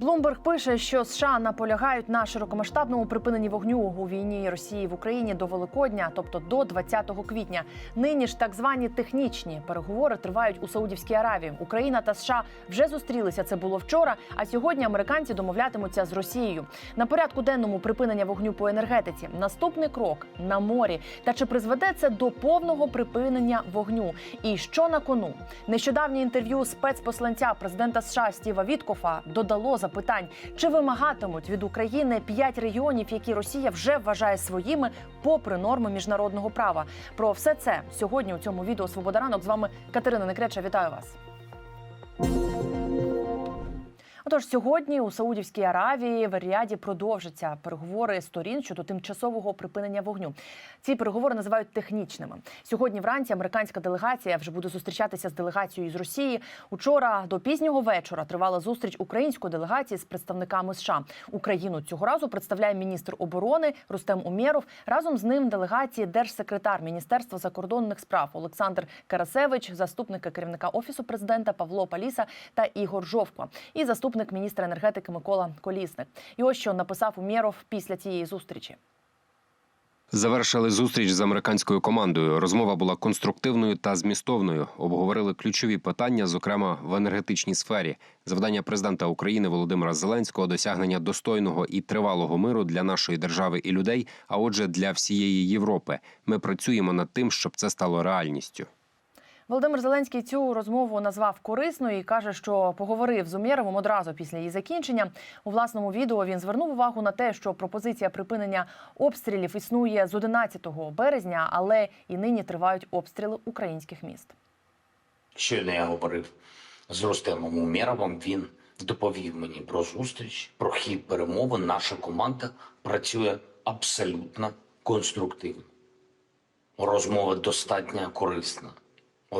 Блумберг пише, що США наполягають на широкомасштабному припиненні вогню у війні Росії в Україні до Великодня, тобто до 20 квітня. Нині ж так звані технічні переговори тривають у Саудівській Аравії. Україна та США вже зустрілися. Це було вчора. А сьогодні американці домовлятимуться з Росією. На порядку денному припинення вогню по енергетиці. Наступний крок на морі. Та чи призведе це до повного припинення вогню? І що на кону? Нещодавнє інтерв'ю спецпосланця президента США Стіва Віткофа додало запитань, чи вимагатимуть від України п'ять регіонів, які Росія вже вважає своїми, попри норми міжнародного права. Про все це сьогодні у цьому відео Свобода ранок з вами Катерина Некреча. Вітаю вас. Отож, сьогодні у Саудівській Аравії в Ріаді продовжаться переговори сторін щодо тимчасового припинення вогню. Ці переговори називають технічними. Сьогодні вранці американська делегація вже буде зустрічатися з делегацією з Росії. Учора до пізнього вечора тривала зустріч української делегації з представниками США. Україну цього разу представляє міністр оборони Рустем Умєров. Разом з ним делегації держсекретар Міністерства закордонних справ Олександр Карасевич, заступника керівника офісу президента Павло Паліса та Ігор Жовко і заступник міністра енергетики Микола Колісник. І ось що написав Умєров після цієї зустрічі. Завершили зустріч з американською командою. Розмова була конструктивною та змістовною. Обговорили ключові питання, зокрема в енергетичній сфері. Завдання президента України Володимира Зеленського досягнення достойного і тривалого миру для нашої держави і людей, а отже, для всієї Європи. Ми працюємо над тим, щоб це стало реальністю. Володимир Зеленський цю розмову назвав корисною і каже, що поговорив з Умєровим одразу після її закінчення. У власному відео він звернув увагу на те, що пропозиція припинення обстрілів існує з 11 березня, але і нині тривають обстріли українських міст. Щойно я говорив з Рустемом Умєровим, він доповів мені про зустріч, про хід перемовин. Наша команда працює абсолютно конструктивно. Розмова достатньо корисна.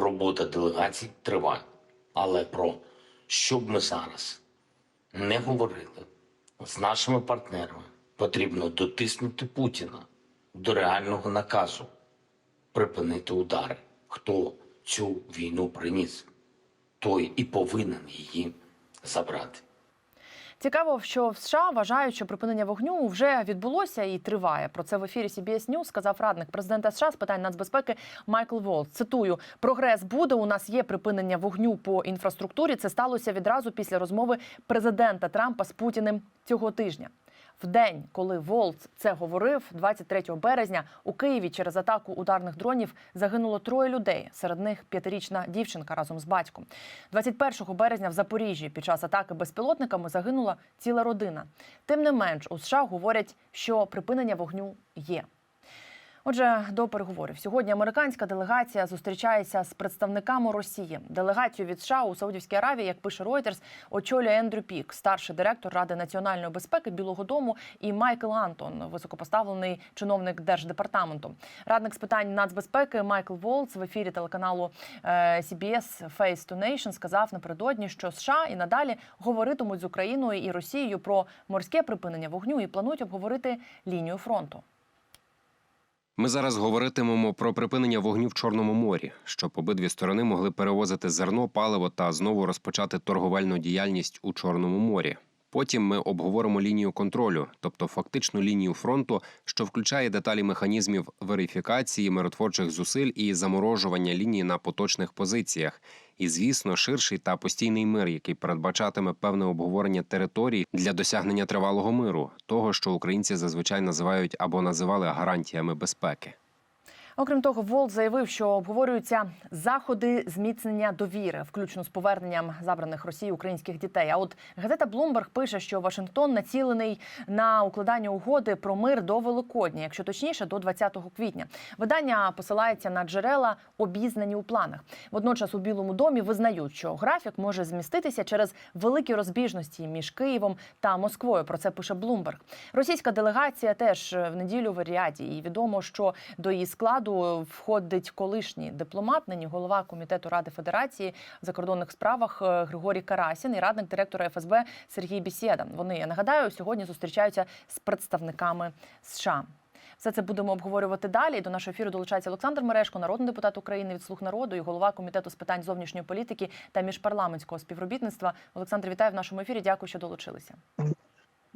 Робота делегацій триває. Але про що б ми зараз не говорили з нашими партнерами, потрібно дотиснути Путіна до реального наказу припинити удари. Хто цю війну приніс, той і повинен її забрати. Цікаво, що в США вважають, що припинення вогню вже відбулося і триває. Про це в ефірі CBS News сказав радник президента США з питань нацбезпеки Майкл Волц. Цитую: прогрес буде. У нас є припинення вогню по інфраструктурі. Це сталося відразу після розмови президента Трампа з Путіним цього тижня. В день, коли Волц це говорив, 23 березня у Києві через атаку ударних дронів загинуло троє людей. Серед них п'ятирічна дівчинка разом з батьком. 21 березня в Запоріжжі під час атаки безпілотниками загинула ціла родина. Тим не менш, у США говорять, що припинення вогню є. Отже, до переговорів сьогодні американська делегація зустрічається з представниками Росії. Делегацію від США у Саудівській Аравії, як пише Reuters, очолює Ендрю Пік, старший директор Ради національної безпеки Білого Дому, і Майкл Антон, високопоставлений чиновник держдепартаменту. Радник з питань нацбезпеки Майкл Волц в ефірі телеканалу е, CBS Face to Nation сказав напередодні, що США і надалі говоритимуть з Україною і Росією про морське припинення вогню і планують обговорити лінію фронту. Ми зараз говоритимемо про припинення вогню в Чорному морі, щоб обидві сторони могли перевозити зерно, паливо та знову розпочати торговельну діяльність у Чорному морі. Потім ми обговоримо лінію контролю, тобто фактичну лінію фронту, що включає деталі механізмів верифікації, миротворчих зусиль і заморожування лінії на поточних позиціях. І, звісно, ширший та постійний мир, який передбачатиме певне обговорення територій для досягнення тривалого миру, того, що українці зазвичай називають або називали гарантіями безпеки. Окрім того, Волт заявив, що обговорюються заходи зміцнення довіри, включно з поверненням забраних Росії українських дітей. А от газета Bloomberg пише, що Вашингтон націлений на укладання угоди про мир до Великодня, якщо точніше, до 20 квітня. Видання посилається на джерела, обізнані у планах. Водночас у Білому домі визнають, що графік може зміститися через великі розбіжності між Києвом та Москвою. Про це пише Bloomberg. Російська делегація теж в неділю в Ріаді. І відомо, що до її складу входить колишній дипломат, нині голова комітету Ради Федерації в закордонних справах е, Григорій Карасін і радник директора ФСБ Сергій Бісєда. Вони я нагадаю сьогодні зустрічаються з представниками США. Все це будемо обговорювати далі. До нашого ефіру долучається Олександр Мерешко, народний депутат України від Слуг народу і голова комітету з питань зовнішньої політики та міжпарламентського співробітництва. Олександр, вітаю в нашому ефірі. Дякую, що долучилися.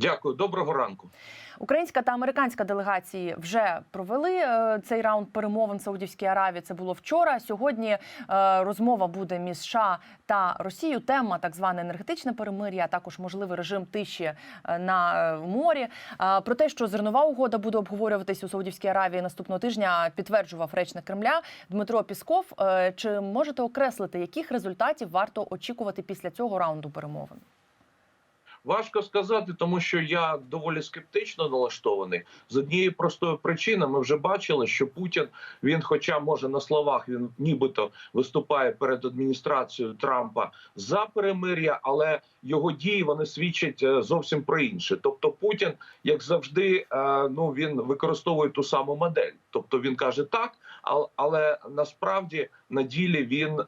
Дякую, доброго ранку. Українська та американська делегації вже провели е, цей раунд перемовин Саудівській Аравії. Це було вчора. Сьогодні е, розмова буде між США та Росією. Тема так зване енергетичне перемир'я, а також можливий режим тиші е, на морі. Про те, що зернова угода буде обговорюватись у Саудівській Аравії наступного тижня, підтверджував речник Кремля Дмитро Пісков. Чи можете окреслити, яких результатів варто очікувати після цього раунду перемовин? Важко сказати, тому що я доволі скептично налаштований. З однієї простої причини ми вже бачили, що Путін він, хоча може на словах він нібито виступає перед адміністрацією Трампа за перемир'я, але його дії вони свідчать е, зовсім про інше. Тобто, Путін, як завжди, е, ну він використовує ту саму модель. Тобто він каже так, ал- але насправді на ділі він е,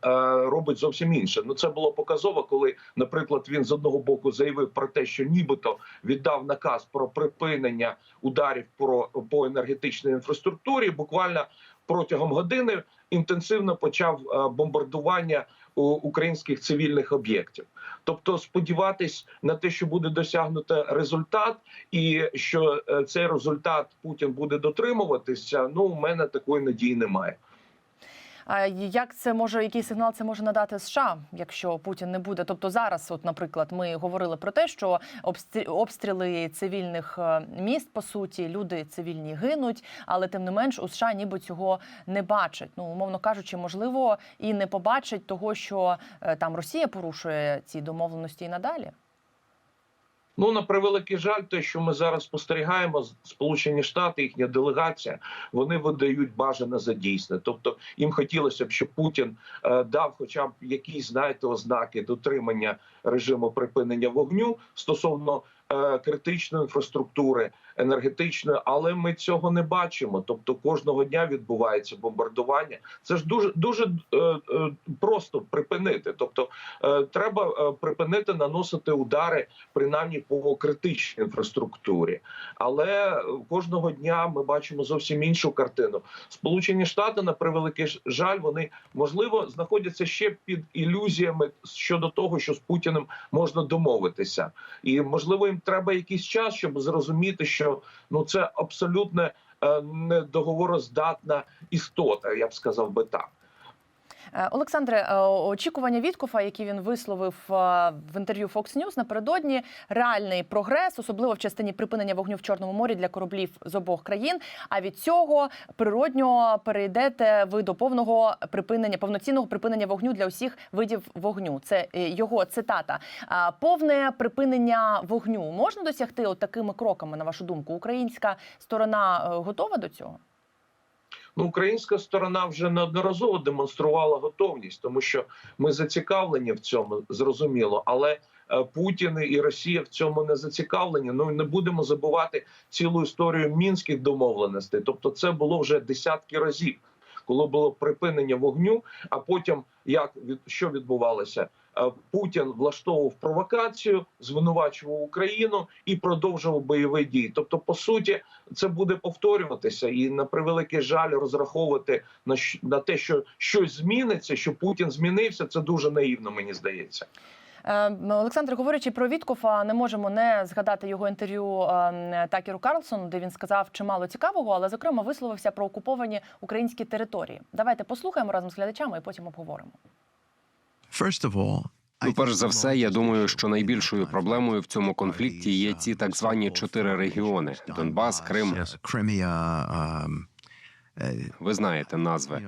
робить зовсім інше. Ну це було показово, коли, наприклад, він з одного боку заявив про те, що нібито віддав наказ про припинення ударів про по енергетичній інфраструктурі. Буквально протягом години інтенсивно почав е, бомбардування українських цивільних об'єктів. Тобто, сподіватись на те, що буде досягнуто результат, і що е, цей результат Путін буде дотримуватися. Ну, у мене такої надії немає. Як це може, який сигнал це може надати США, якщо Путін не буде? Тобто зараз, от, наприклад, ми говорили про те, що обстрі- обстріли цивільних е, міст по суті, люди цивільні гинуть, але тим не менш у США ніби цього не бачать. Ну умовно кажучи, можливо, і не побачать того, що е, там Росія порушує ці домовленості і надалі. Ну на превеликий жаль, те, що ми зараз спостерігаємо, Сполучені Штати, їхня делегація, вони видають бажане за дійсне. Тобто їм хотілося б, щоб Путін е, дав, хоча б якісь знаєте, ознаки дотримання режиму припинення вогню стосовно критичної інфраструктури, енергетичної, але ми цього не бачимо. Тобто кожного дня відбувається бомбардування. Це ж дуже дуже е, е, просто припинити. Тобто е, треба е, припинити наносити удари принаймні по критичній інфраструктурі. Але е, кожного дня ми бачимо зовсім іншу картину. Сполучені Штати, на превеликий жаль, вони можливо знаходяться ще під ілюзіями щодо того, що з Путіним можна домовитися, і можливо їм треба якийсь час, щоб зрозуміти, що ну це абсолютно е, недоговороздатна істота. Я б сказав би так. Е, Олександре, е, очікування Віткофа, які він висловив е, в інтерв'ю Fox News напередодні, реальний прогрес, особливо в частині припинення вогню в Чорному морі для кораблів з обох країн. А від цього природньо перейдете ви до повного припинення, повноцінного припинення вогню для усіх видів вогню. Це його цитата. Повне припинення вогню можна досягти от такими кроками, на вашу думку? Українська сторона готова до цього? Ну, українська сторона вже неодноразово демонструвала готовність, тому що ми зацікавлені в цьому, зрозуміло, але е, Путін і Росія в цьому не зацікавлені. Ну не будемо забувати цілу історію мінських домовленостей. Тобто, це було вже десятки разів, коли було припинення вогню. А потім як від що відбувалося? Е, Путін влаштовував провокацію, звинувачував Україну і продовжував бойові дії. Тобто, по суті, це буде повторюватися, і на превеликий жаль, розраховувати на на те, що щось зміниться, що Путін змінився, це дуже наївно, мені здається. Е, Олександр, говорячи про Віткофа, не можемо не згадати його інтерв'ю е, Такеру Карлсону, де він сказав чимало цікавого, але зокрема висловився про окуповані українські території. Давайте послухаємо разом з глядачами і потім обговоримо. Ну, перш за все, я думаю, що найбільшою проблемою в цьому конфлікті є ці так звані чотири регіони: Донбас, Крим. Ви знаєте назви.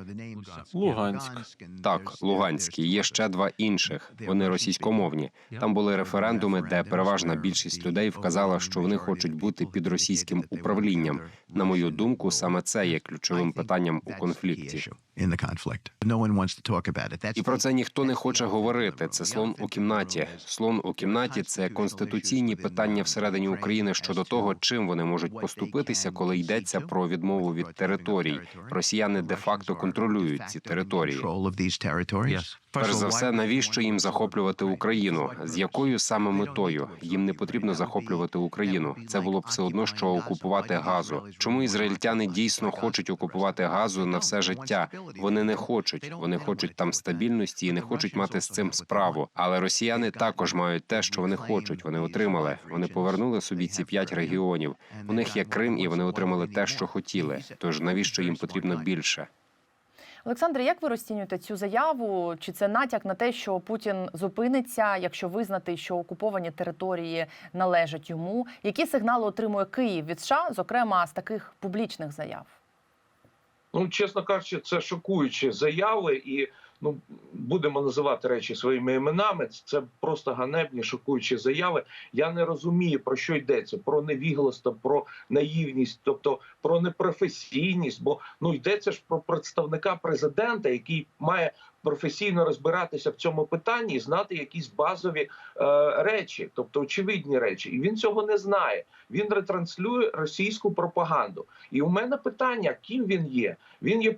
Луганськ. Так, Луганський. Є ще два інших. Вони російськомовні. Там були референдуми, де переважна більшість людей вказала, що вони хочуть бути під російським управлінням. На мою думку, саме це є ключовим питанням у конфлікті. І про це ніхто не хоче говорити. Це слон у кімнаті. Слон у кімнаті це конституційні питання всередині України щодо того, чим вони можуть поступитися, коли йдеться про відмову від територій. Росіяни де-факто контролюють ці території. Перш за все, навіщо їм захоплювати Україну? З якою саме метою їм не потрібно захоплювати Україну? Це було б все одно, що окупувати газу. Чому ізраїльтяни дійсно хочуть окупувати газу на все життя? Вони не хочуть. Вони хочуть там стабільності і не хочуть мати з цим справу. Але росіяни також мають те, що вони хочуть. Вони отримали. Вони повернули собі ці п'ять регіонів. У них є Крим, і вони отримали те, що хотіли. Тож навіщо їм потрібно більше? Олександре, як ви розцінюєте цю заяву? Чи це натяк на те, що Путін зупиниться, якщо визнати, що окуповані території належать йому? Які сигнали отримує Київ від США, зокрема з таких публічних заяв? Ну, чесно кажучи, це шокуючі заяви, і ну будемо називати речі своїми іменами. Це просто ганебні, шокуючі заяви. Я не розумію про що йдеться: про невігластво, про наївність, тобто про непрофесійність. Бо ну йдеться ж про представника президента, який має професійно розбиратися в цьому питанні і знати якісь базові е, речі, тобто очевидні речі, і він цього не знає. Він ретранслює російську пропаганду. І у мене питання: ким він є? Він є е,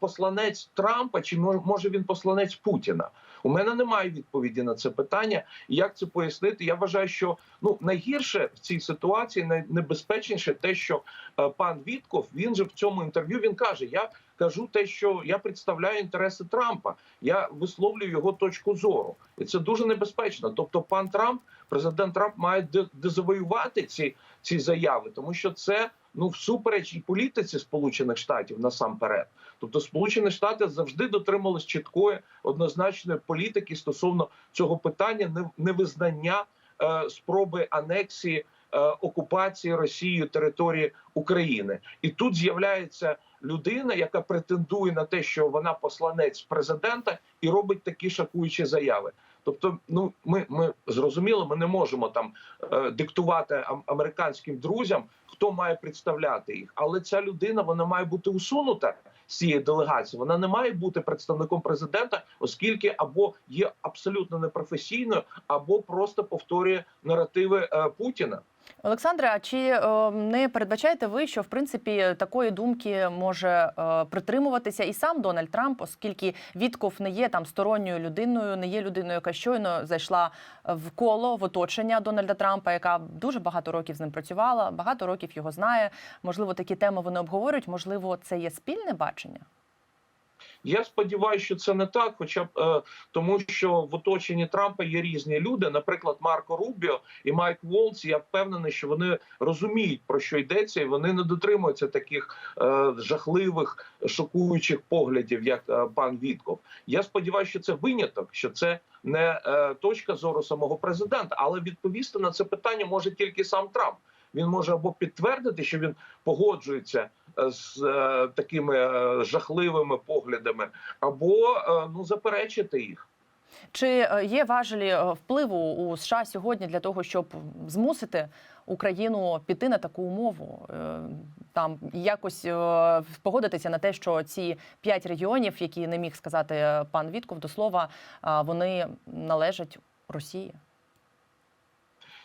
посланець Трампа, чи може він посланець Путіна? У мене немає відповіді на це питання. І Як це пояснити? Я вважаю, що ну найгірше в цій ситуації, найнебезпечніше те, що е, пан Вітков він же в цьому інтерв'ю він каже: Я кажу те, що я представляю інтереси Трампа, я висловлюю його точку зору, і це дуже небезпечно. Тобто, пан Трамп, президент Трамп, має де- дезавоювати ці, ці заяви, тому що це ну всупереч і політиці Сполучених Штатів насамперед. Тобто, Сполучені Штати завжди дотримувались чіткої однозначної політики стосовно цього питання невизнання е, спроби анексії окупації Росією території України, і тут з'являється людина, яка претендує на те, що вона посланець президента, і робить такі шокуючі заяви. Тобто, ну ми, ми зрозуміло, ми не можемо там е, диктувати американським друзям, хто має представляти їх, але ця людина вона має бути усунута з цієї делегації. Вона не має бути представником президента, оскільки або є абсолютно непрофесійною, або просто повторює наративи е, Путіна. Олександре, а чи е, не передбачаєте ви, що в принципі такої думки може е, притримуватися і сам Дональд Трамп, оскільки Вітков не є там сторонньою людиною, не є людиною, яка щойно зайшла в коло в оточення Дональда Трампа, яка дуже багато років з ним працювала, багато років його знає. Можливо, такі теми вони обговорюють. Можливо, це є спільне бачення. Я сподіваюся, що це не так, хоча б е, тому, що в оточенні Трампа є різні люди, наприклад, Марко Рубіо і Майк Волц. Я впевнений, що вони розуміють про що йдеться, і вони не дотримуються таких е, жахливих шокуючих поглядів, як е, пан Вітков. Я сподіваюся, що це виняток, що це не е, точка зору самого президента, але відповісти на це питання може тільки сам Трамп. Він може або підтвердити, що він погоджується з е, такими е, жахливими поглядами, або е, ну заперечити їх. Чи є важелі впливу у США сьогодні для того, щоб змусити Україну піти на таку умову? Там якось погодитися на те, що ці п'ять регіонів, які не міг сказати пан Вітков, до слова, вони належать Росії.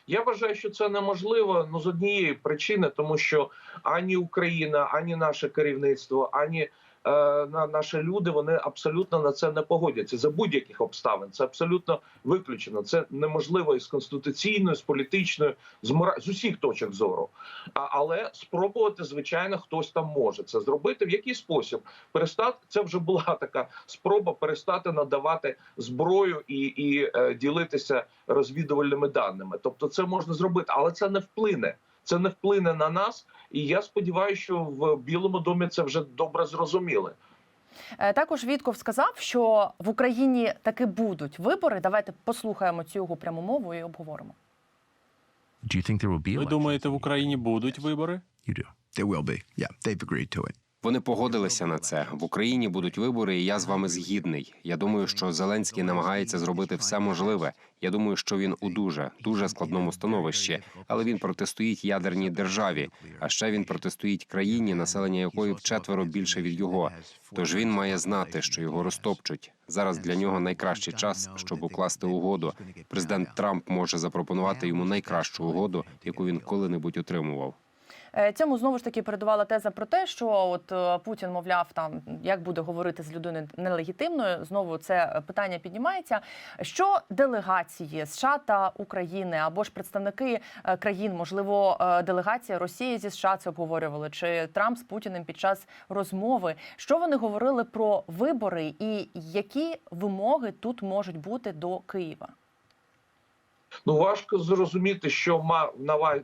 Я вважаю, що це неможливо ну з однієї причини, тому що ані Україна, ані наше керівництво, ані на наші люди вони абсолютно на це не погодяться за будь-яких обставин. Це абсолютно виключено. Це неможливо із конституційною, з політичною, з мора... з усіх точок зору. А, але спробувати, звичайно, хтось там може це зробити. В який спосіб перестати це вже була така спроба перестати надавати зброю і, і е, ділитися розвідувальними даними. Тобто, це можна зробити, але це не вплине. Це не вплине на нас, і я сподіваюся, що в Білому домі це вже добре зрозуміли. Е, Також Вітков сказав, що в Україні таки будуть вибори. Давайте послухаємо цю його пряму мову і обговоримо. Ви думаєте, в Україні будуть вибори? You do. There will be. Yeah, they've agreed to it. Вони погодилися на це. В Україні будуть вибори, і я з вами згідний. Я думаю, що Зеленський намагається зробити все можливе. Я думаю, що він у дуже дуже складному становищі, але він протистоїть ядерній державі. А ще він протистоїть країні, населення якої вчетверо більше від його. Тож він має знати, що його розтопчуть. Зараз для нього найкращий час, щоб укласти угоду. Президент Трамп може запропонувати йому найкращу угоду, яку він коли-небудь отримував. Е, Цьому знову ж таки передувала теза про те, що от е, Путін, мовляв, там як буде говорити з людиною нелегітимною. Знову це питання піднімається. Що делегації США та України або ж представники е, країн, можливо, делегація Росії зі США це обговорювали, чи Трамп з Путіним під час розмови, що вони говорили про вибори, і які вимоги тут можуть бути до Києва? Ну важко зрозуміти, що мав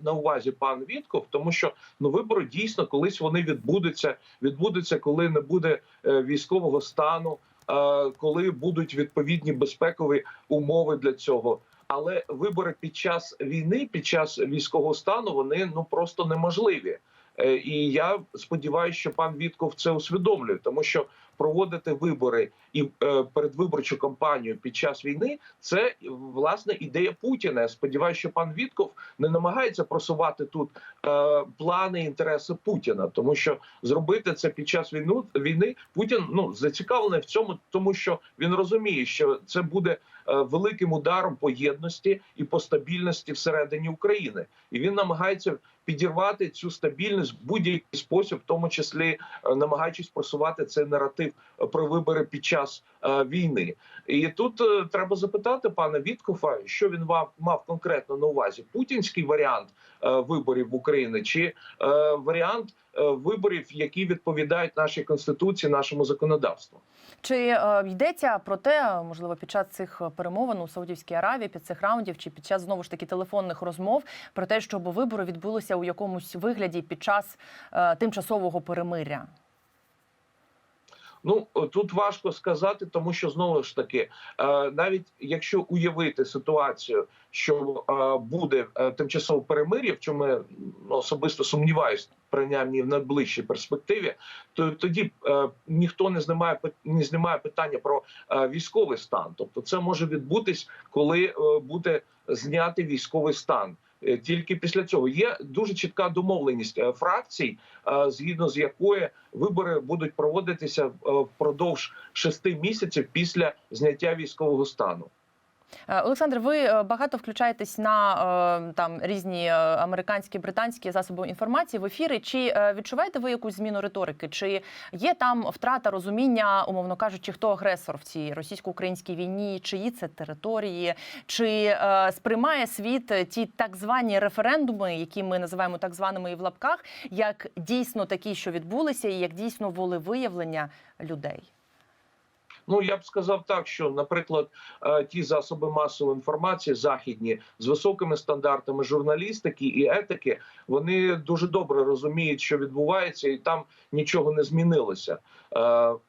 на увазі пан Вітков, тому що ну вибори дійсно колись вони відбудуться. Відбудуться, коли не буде е, військового стану, е, коли будуть відповідні безпекові умови для цього. Але вибори під час війни, під час військового стану, вони ну просто неможливі. Е, І я сподіваюся, що пан Вітков це усвідомлює, тому що проводити вибори і е, передвиборчу кампанію під час війни це власне ідея Путіна. Я сподіваюся, що пан Вітков не намагається просувати тут е, плани інтереси Путіна, тому що зробити це під час війну війни Путін ну зацікавлений в цьому, тому що він розуміє, що це буде е, великим ударом по єдності і по стабільності всередині України, і він намагається підірвати цю стабільність в будь-який спосіб, в тому числі е, намагаючись просувати цей наратив е, про вибори під час е, війни. І тут е, треба запитати пана Віткофа, що він мав, мав конкретно на увазі: путінський варіант виборів в Україні чи варіант виборів, які відповідають нашій конституції, нашому законодавству. Чи йдеться про те, можливо, під час цих перемовин у Саудівській Аравії, під цих раундів, чи під час знову ж таки телефонних розмов про те, щоб вибори відбулися у якомусь вигляді під час тимчасового перемиря? Ну тут важко сказати, тому що знову ж таки, е, навіть якщо уявити ситуацію, що е, буде е, тимчасове перемир'я, в чому особисто сумніваюсь, принаймні в найближчій перспективі, то тоді е, ніхто не знімає не знімає питання про е, військовий стан. Тобто, це може відбутись, коли е, буде знятий військовий стан. Е, Тільки після цього є дуже чітка домовленість е, фракцій, е, згідно з якої вибори будуть проводитися впродовж шести місяців після зняття військового стану. Е, Олександр, ви е, багато включаєтесь на е, там різні американські британські засоби інформації в ефіри. Чи відчуваєте ви якусь зміну риторики? Чи є там втрата розуміння, умовно кажучи, хто агресор в цій російсько-українській війні, чиї це території, чи сприймає світ ті так звані референдуми, які ми називаємо так званими і в лапках, як дійсно такі, що відбулися, і як дійсно волевиявлення людей? Ну я б сказав так, що, наприклад, е, ті засоби масової інформації західні з високими стандартами журналістики і етики, вони дуже добре розуміють, що відбувається, і там нічого не змінилося. Е,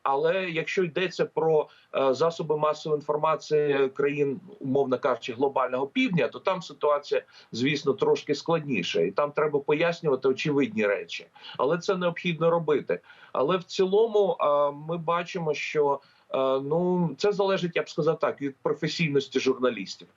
Але якщо йдеться про е, засоби масової інформації країн, умовно кажучи, глобального півдня, то там ситуація, звісно, трошки складніша, і там треба пояснювати очевидні речі, але це необхідно робити. Але в цілому ми бачимо, що Ну, це залежить, я б сказав так, від професійності журналістів.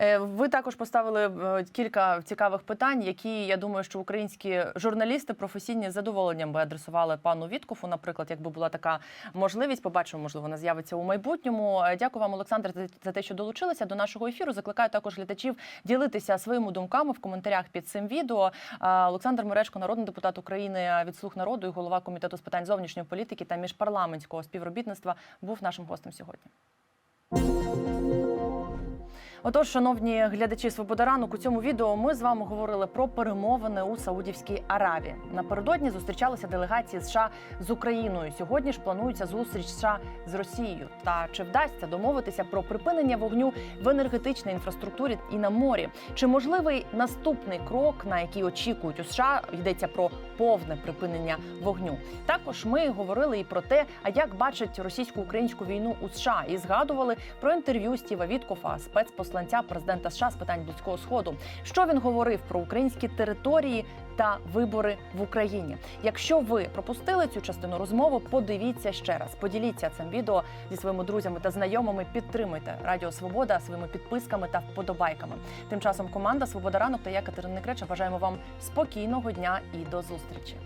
Е, Ви також поставили е, кілька цікавих питань, які я думаю, що українські журналісти професійні з задоволенням би адресували пану Віткофу. Наприклад, якби була така можливість, побачимо, можливо, вона з'явиться у майбутньому. Е, Дякую вам, Олександр, за- те, що долучилися до нашого ефіру. Закликаю також глядачів ділитися своїми думками в коментарях під цим відео. Олександр Мережко, народний депутат України від слуг народу і голова комітету з питань зовнішньої політики та міжпарламентського співробітництва, був нашим гостем сьогодні. Отож, шановні глядачі Свобода ранок, у цьому відео ми з вами говорили про перемовини у Саудівській Аравії. Напередодні зустрічалися делегації США з Україною. Сьогодні ж планується зустріч США з Росією. Та чи вдасться домовитися про припинення вогню в енергетичній інфраструктурі і на морі? Чи можливий наступний крок, на який очікують у США, йдеться про повне припинення вогню? Також ми говорили і про те, а як бачать російсько-українську війну у США, і згадували про інтерв'ю Стіва Віткофа, спецпосланця президента США з питань близького сходу. Що він говорив про українські території та вибори в Україні? Якщо ви пропустили цю частину розмови, подивіться ще раз. Поділіться цим відео зі своїми друзями та знайомими. Підтримуйте Радіо Свобода своїми підписками та вподобайками. Тим часом команда Свобода ранок та я Катерина Некреча бажаємо вам спокійного дня і до зустрічі.